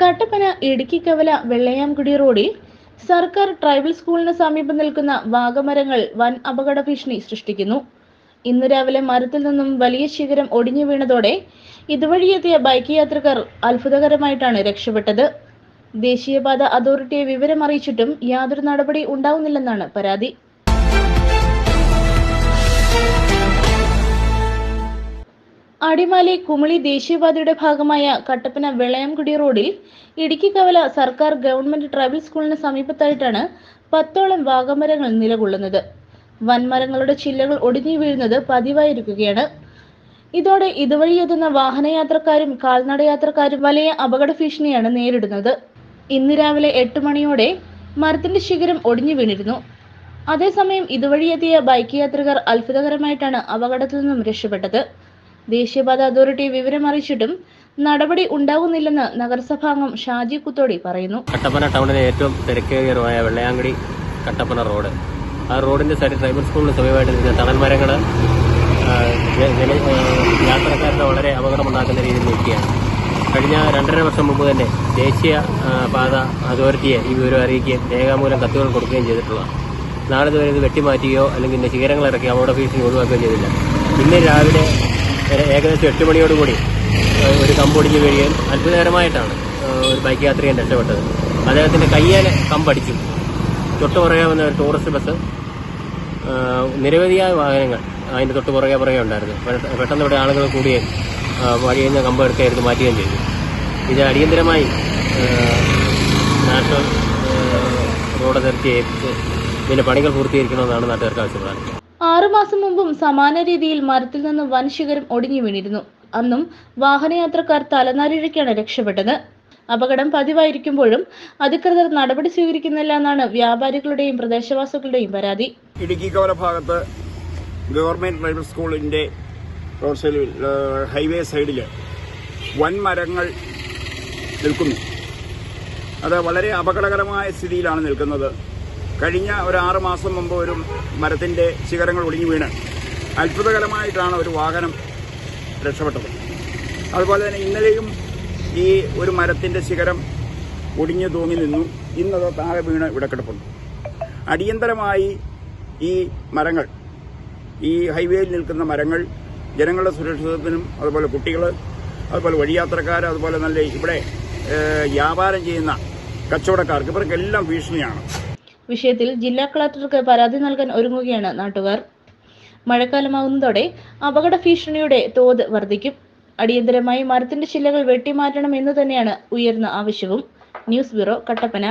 കട്ടപ്പന ഇടുക്കി കവല വെള്ളയാംകുടി റോഡിൽ സർക്കാർ ട്രൈബൽ സ്കൂളിന് സമീപം നിൽക്കുന്ന വാഗമരങ്ങൾ വൻ അപകട ഭീഷണി സൃഷ്ടിക്കുന്നു. ഇന്ന് രാവിലെ മരത്തിൽ നിന്നും വലിയ ശിഖരം ഒടിഞ്ഞു വീണതോടെ ഇതുവഴിയെത്തിയ ബൈക്ക് യാത്രക്കാർ അത്ഭുതകരമായിട്ടാണ് രക്ഷപ്പെട്ടത്. ദേശീയപാത അതോറിറ്റിയെ വിവരം അറിയിച്ചിട്ടും യാതൊരു നടപടി ഉണ്ടാവുന്നില്ലെന്നാണ് പരാതി. അടിമാലി കുമളി ദേശീയപാതയുടെ ഭാഗമായ കട്ടപ്പന വെളയംകുടി റോഡിൽ ഇടുക്കി കവല സർക്കാർ ഗവൺമെന്റ് ട്രൈബൽ സ്കൂളിന് സമീപത്തായിട്ടാണ് പത്തോളം വാഗമരങ്ങൾ നിലകൊള്ളുന്നത്. വൻമരങ്ങളുടെ ചില്ലകൾ ഒടിഞ്ഞു വീഴുന്നത് പതിവായിരിക്കുകയാണ്. ഇതോടെ ഇതുവഴി എത്തുന്ന വാഹനയാത്രക്കാരും കാൽനടയാത്രക്കാരും വലിയ അപകട ഭീഷണിയാണ് നേരിടുന്നത്. ഇന്ന് രാവിലെ എട്ട് മണിയോടെ മരത്തിന്റെ ശിഖരം ഒടിഞ്ഞു വീണിരുന്നു. അതേസമയം ഇതുവഴി എത്തിയ ബൈക്ക് യാത്രികർ അത്ഭുതകരമായിട്ടാണ് അപകടത്തിൽ നിന്നും രക്ഷപ്പെട്ടത്. ദേശീയപാത അതോറിറ്റി വിവരം അറിയിച്ചിട്ടും നടപടി ഉണ്ടാകുന്നില്ലെന്ന് നഗരസഭാംഗം ഷാജി കുത്തോടി പറയുന്നു. കട്ടപ്പന ടൗണിലെ ഏറ്റവും തിരക്കേറിയതുമായ വെള്ളയാങ്കടി കട്ടപ്പന റോഡ്. ആ റോഡിന്റെ സൈഡിൽ ട്രൈബൽ സ്കൂളിന് സമീപമായിട്ട് നിൽക്കുന്ന തണൽ മരങ്ങൾ യാത്രക്കാരുടെ വളരെ അപകടമുണ്ടാക്കുന്ന രീതിയിൽ നിൽക്കുകയാണ്. കഴിഞ്ഞ രണ്ടര വർഷം മുമ്പ് തന്നെ ദേശീയ പാത അതോറിറ്റിയെ ഈ വിവരം അറിയിക്കുകയും രേഖാമൂലം കത്തുകൾ കൊടുക്കുകയും ചെയ്തിട്ടുള്ളതാണ് നാളെ ഇതുവരെ ഇത് വെട്ടിമാറ്റുകയോ അല്ലെങ്കിൽ ശിഖരങ്ങൾ ഇറക്കി അപകട ഭീഷണി ഒഴിവാക്കുകയോ ചെയ്തില്ല. ഇന്ന് രാവിലെ ഏകദേശം എട്ട് മണിയോടുകൂടി കൂടി ഒരു കമ്പൊടിഞ്ഞ് വീഴുകയും അത്ഭുതകരമായിട്ടാണ് ഒരു ബൈക്ക് യാത്രികൻ രക്ഷപ്പെട്ടത്. അദ്ദേഹത്തിന്റെ കയ്യേൽ കമ്പടിച്ചു. തൊട്ട് പുറകെ വന്ന ഒരു ടൂറിസ്റ്റ് ബസ് നിരവധിയായ വാഹനങ്ങൾ അതിന്റെ തൊട്ട് പുറകെ പുറകെ ഉണ്ടായിരുന്നു. പെട്ടെന്ന് ഇവിടെ ആളുകൾ കൂടിയേ വഴി നിന്ന് കമ്പ് എടുക്കുകയായിരുന്നു മാറ്റുകയും ചെയ്തു. ഇത് അടിയന്തരമായി നാഷണൽ റോഡ് അതോറിറ്റി ഏൽപ്പിച്ച് ഇതിന്റെ പണികൾ പൂർത്തീകരിക്കണമെന്നാണ് നാട്ടുകാർക്ക് ആവശ്യപ്പെടുന്നത്. ആറുമാസം മുമ്പും സമാന രീതിയിൽ മരത്തിൽ നിന്ന് വൻ ശിഖരം ഒടിഞ്ഞു വീണിരുന്നു. അന്നും വാഹനയാത്രക്കാർ തലനാരിഴയ്ക്കാണ് രക്ഷപ്പെട്ടത്. അപകടം പതിവായിരിക്കുമ്പോഴും അധികൃതർ നടപടി സ്വീകരിക്കുന്നില്ല എന്നാണ് വ്യാപാരികളുടെയും പ്രദേശവാസികളുടെയും പരാതി. ഇടുക്കി കവല ഭാഗത്ത് ഗവൺമെന്റ് ഡ്രൈവർ സ്കൂളിന്റെ റോഡ് സൈഡിൽ ഹൈവേ സൈഡിൽ നിൽക്കുന്നു. അത് വളരെ അപകടകരമായ സ്ഥിതിയിലാണ് നിൽക്കുന്നത്. കഴിഞ്ഞ ഒരു ആറ് മാസം മുമ്പ് ഒരു മരത്തിന്റെ ശിഖരങ്ങൾ ഒടിഞ്ഞു വീണ്. അത്ഭുതകരമായിട്ടാണ് ഒരു വാഹനം രക്ഷപ്പെട്ടത്. അതുപോലെ തന്നെ ഇന്നലെയും ഈ ഒരു മരത്തിന്റെ ശിഖരം ഒടിഞ്ഞു തൂങ്ങി നിന്നു. ഇന്നത് താഴെ വീണ് ഇവിടെ കിടപ്പുണ്ട്. അടിയന്തരമായി ഈ മരങ്ങൾ ഈ ഹൈവേയിൽ നിൽക്കുന്ന മരങ്ങൾ ജനങ്ങളുടെ സുരക്ഷിതത്വത്തിനും അതുപോലെ കുട്ടികൾ അതുപോലെ വഴിയാത്രക്കാർ അതുപോലെ നല്ല ഇവിടെ വ്യാപാരം ചെയ്യുന്ന കച്ചവടക്കാർക്ക് ഇവർക്കെല്ലാം ഭീഷണിയാണ്. വിഷയത്തിൽ ജില്ലാ കളക്ടർക്ക് പരാതി നൽകാൻ ഒരുങ്ങുകയാണ് നാട്ടുകാർ. മഴക്കാലമാകുന്നതോടെ അപകട ഭീഷണിയുടെ തോത് വർദ്ധിക്കും. അടിയന്തരമായി മരത്തിന്റെ ശിലകൾ വെട്ടിമാറ്റണം എന്ന് തന്നെയാണ് ഉയർന്ന ആവശ്യവും. News bureau Kattappana.